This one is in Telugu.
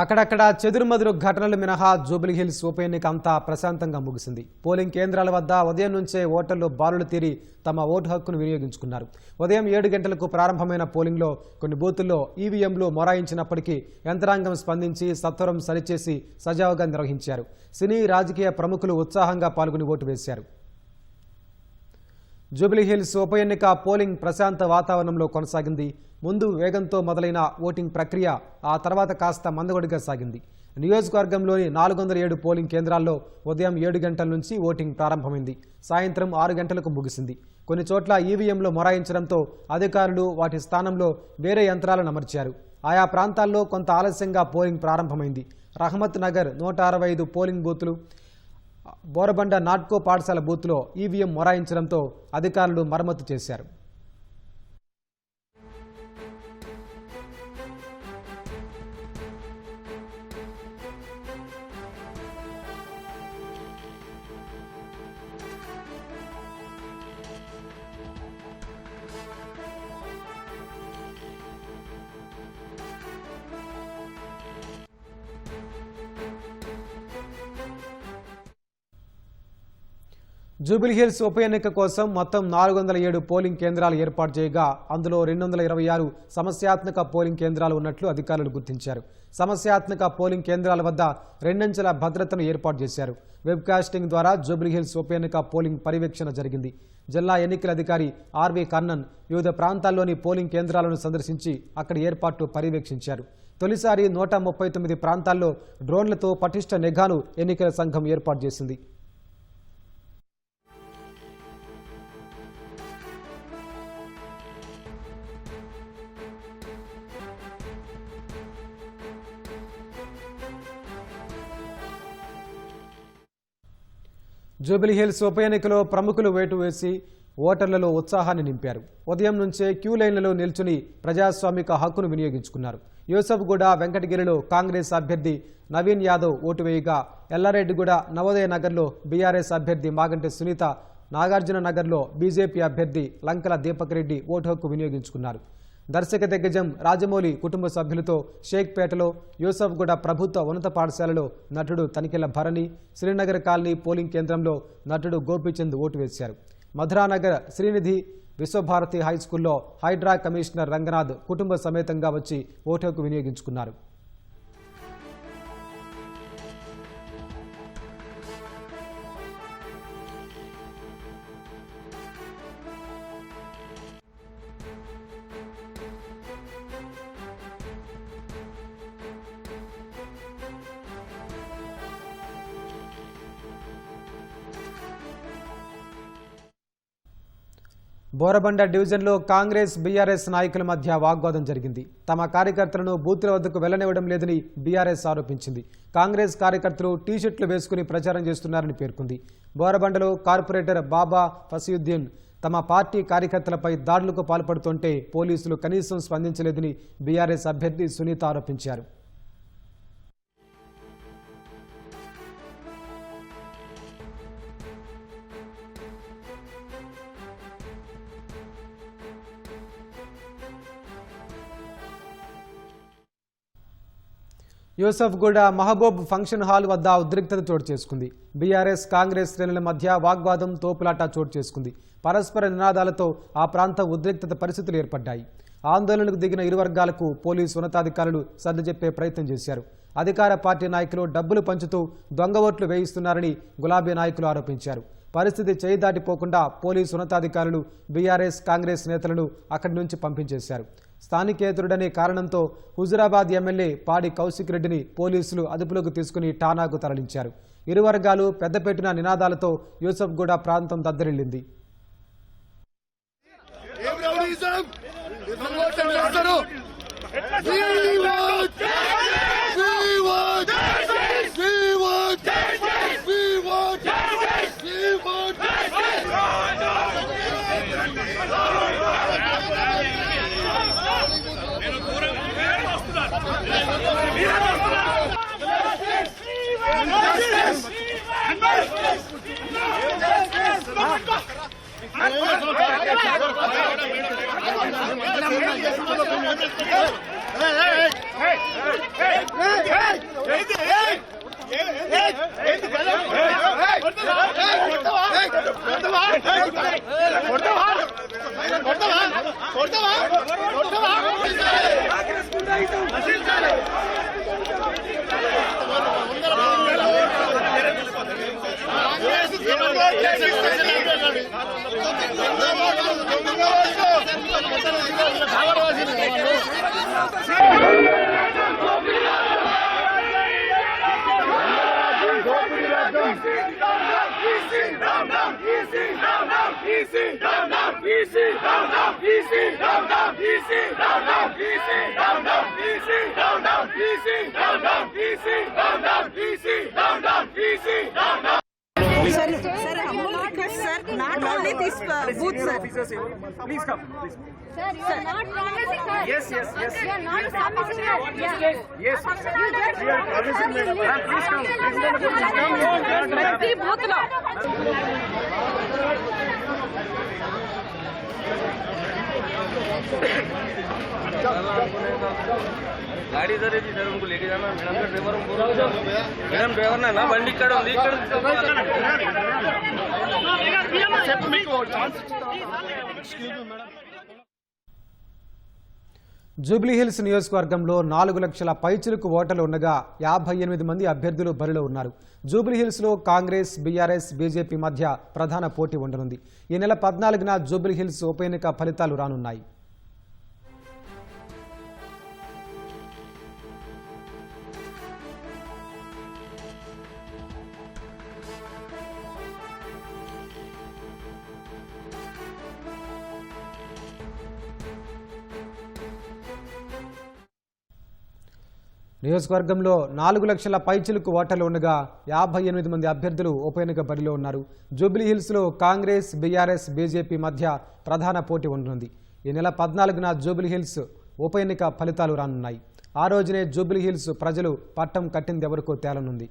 అక్కడక్కడ చెదురుమదురు ఘటనలు మినహా జూబ్లీ హిల్స్ ఉప ఎన్నిక అంతా ప్రశాంతంగా ముగిసింది. పోలింగ్ కేంద్రాల వద్ద ఉదయం నుంచే ఓటర్లు బారులు తీరి తమ ఓటు హక్కును వినియోగించుకున్నారు. ఉదయం ఏడు గంటలకు ప్రారంభమైన పోలింగ్లో కొన్ని బూతుల్లో ఈవీఎంలు మొరాయించినప్పటికీ యంత్రాంగం స్పందించి సత్వరం సరిచేసి సజావుగా నిర్వహించారు. సినీ రాజకీయ ప్రముఖులు ఉత్సాహంగా పాల్గొని ఓటు వేశారు. జూబిలీహిల్స్ ఉప ఎన్నిక పోలింగ్ ప్రశాంత వాతావరణంలో కొనసాగింది. ముందు వేగంతో మొదలైన ఓటింగ్ ప్రక్రియ ఆ తర్వాత కాస్త మందగొడిగా సాగింది. నియోజకవర్గంలోని నాలుగు వందల ఏడు పోలింగ్ కేంద్రాల్లో ఉదయం ఏడు గంటల నుంచి ఓటింగ్ ప్రారంభమైంది. సాయంత్రం ఆరు గంటలకు ముగిసింది. కొన్ని చోట్ల ఈవీఎంలు మొరాయించడంతో అధికారులు వాటి స్థానంలో వేరే యంత్రాలను అమర్చారు. ఆయా ప్రాంతాల్లో కొంత ఆలస్యంగా పోలింగ్ ప్రారంభమైంది. రహమత్ నగర్ నూట అరవై ఐదు పోలింగ్ బూతులు బోరబండ నాట్కో పాఠశాల బూత్లో ఈవీఎం మొరాయించడంతో అధికారులు మరమ్మతు చేశారు. జూబిలీహిల్స్ ఉప ఎన్నిక కోసం మొత్తం నాలుగు వందల ఏడు పోలింగ్ కేంద్రాలు ఏర్పాటు చేయగా అందులో రెండు వందల ఇరవై ఆరు సమస్యాత్మక పోలింగ్ కేంద్రాలు ఉన్నట్లు అధికారులు గుర్తించారు. సమస్యాత్మక పోలింగ్ కేంద్రాల వద్ద రెండంచెల భద్రతను ఏర్పాటు చేశారు. వెబ్కాస్టింగ్ ద్వారా జూబిలీహిల్స్ ఉప ఎన్నిక పోలింగ్ పర్యవేక్షణ జరిగింది. జిల్లా ఎన్నికల అధికారి ఆర్వి కర్ణన్ వివిధ ప్రాంతాల్లోని పోలింగ్ కేంద్రాలను సందర్శించి అక్కడ ఏర్పాట్లు పర్యవేక్షించారు. తొలిసారి నూట ముప్పై తొమ్మిది ప్రాంతాల్లో డ్రోన్లతో పటిష్ట నిఘాను ఎన్నికల సంఘం ఏర్పాటు చేసింది. జూబిలీహిల్స్ ఉప ఎన్నికలో ప్రముఖులు వేటు వేసి ఓటర్లలో ఉత్సాహాన్ని నింపారు. ఉదయం నుంచే క్యూ లైన్లలో నిల్చుని ప్రజాస్వామిక హక్కును వినియోగించుకున్నారు. యూసఫ్గూడ వెంకటగిరిలో కాంగ్రెస్ అభ్యర్థి నవీన్ యాదవ్ ఓటు వేయగా ఎల్లారెడ్డిగూడ నవోదయ నగర్లో బీఆర్ఎస్ అభ్యర్థి మాగంటి సునీత నాగార్జున నగర్లో బీజేపీ అభ్యర్థి లంకల దీపక్ రెడ్డి ఓటు హక్కు వినియోగించుకున్నారు. దర్శక దిగ్గజం రాజమౌళి కుటుంబ సభ్యులతో షేక్పేటలో యూసఫ్గూడ ప్రభుత్వ ఉన్నత పాఠశాలలో నటుడు తనిఖీల భరణి శ్రీనగర్ కాలనీ పోలింగ్ కేంద్రంలో నటుడు గోపీచంద్ ఓటు వేశారు. మధురానగర్ శ్రీనిధి విశ్వభారతి హైస్కూల్లో హైడ్రా కమిషనర్ రంగనాథ్ కుటుంబ సమేతంగా వచ్చి ఓటు హక్కు వినియోగించుకున్నారు. బోరబండ డివిజన్లో కాంగ్రెస్ బీఆర్ఎస్ నాయకుల మధ్య వాగ్వాదం జరిగింది. తమ కార్యకర్తలను బూతుల వద్దకు వెళ్ళనివ్వడం లేదని బీఆర్ఎస్ ఆరోపించింది. కాంగ్రెస్ కార్యకర్తలు టీషర్ట్లు వేసుకుని ప్రచారం చేస్తున్నారని పేర్కొంది. బోరబండలో కార్పొరేటర్ బాబా ఫసీయుద్దీన్ తమ పార్టీ కార్యకర్తలపై దాడులకు పాల్పడుతుంటే పోలీసులు కనీసం స్పందించలేదని బీఆర్ఎస్ అభ్యర్థి సునీత ఆరోపించారు. యూసఫ్గూడ మహబూబ్ ఫంక్షన్ హాల్ వద్ద ఉద్రిక్తత చోటు చేసుకుంది. బీఆర్ఎస్ కాంగ్రెస్ శ్రేణుల మధ్య వాగ్వాదం తోపులాట చోటు చేసుకుంది. పరస్పర నినాదాలతో ఆ ప్రాంతం ఉద్రిక్తత పరిస్థితులు ఏర్పడ్డాయి. ఆందోళనకు దిగిన ఇరు వర్గాలకు పోలీసు ఉన్నతాధికారులు సర్దిచెప్పే ప్రయత్నం చేశారు. అధికార పార్టీ నాయకులు డబ్బులు పంచుతూ దొంగ ఓట్లు వేయిస్తున్నారని గులాబీ నాయకులు ఆరోపించారు. పరిస్థితి చేయి దాటిపోకుండా పోలీసు ఉన్నతాధికారులు బీఆర్ఎస్ కాంగ్రెస్ నేతలను అక్కడి నుంచి పంపించేశారు. స్థానికేతరుడనే కారణంతో హుజురాబాద్ ఎమ్మెల్యే పాడి కౌశిక్ రెడ్డిని పోలీసులు అదుపులోకి తీసుకుని టానాకు తరలించారు. ఇరు వర్గాలు పెద్దపెట్టిన నినాదాలతో యూసఫ్గూడ ప్రాంతం దద్దరిల్లింది. Dum dum, ईसी राम राम ईसी राम राम ईसी राम राम ईसी राम राम ईसी राम राम ईसी राम राम ईसी राम राम ईसी राम राम ईसी Ram Ram EC Ram Ram sir sir sir not only this booth sir please come please Sir, you are not promising us. Yes, yes, yes. You are not promising us. Yes, yes. You just we are promising us. Ma'am, please come. Please come. Please come. Please come. Please come. Please come. गाड़ी इधर है जी सर उनको लेके जाना मैडम का ड्राइवर हम बोल रहे हैं मैडम ड्राइवर ना ना బండి ఇక్కడ ఉంది ఇక్కడ Jubilee Hills నియోజకవర్గంలో నాలుగు లక్షల పైచులకు ఓటర్లు ఉండగా యాభై ఎనిమిది మంది అభ్యర్థులు బరిలో ఉన్నారు. జూబ్లీహిల్స్లో కాంగ్రెస్ బీఆర్ఎస్ బీజేపీ మధ్య ప్రధాన పోటీ ఉండనుంది. ఈ నెల పద్నాలుగున జూబ్లీహిల్స్ ఉప ఎన్నిక ఫలితాలు రానున్నాయి. నియోజకవర్గంలో నాలుగు లక్షల పైచిలుకు ఓటర్లు ఉండగా యాభై ఎనిమిది మంది అభ్యర్థులు ఉప ఎన్నిక బరిలో ఉన్నారు. జూబ్లీహిల్స్లో కాంగ్రెస్ బీఆర్ఎస్ బీజేపీ మధ్య ప్రధాన పోటీ ఉండనుంది. ఈ నెల పద్నాలుగున జూబ్లీహిల్స్ ఉప ఎన్నిక ఫలితాలు రానున్నాయి. ఆ రోజునే జూబ్లీహిల్స్ ప్రజలు పట్టం కట్టిందెవరికో తేలనుంది.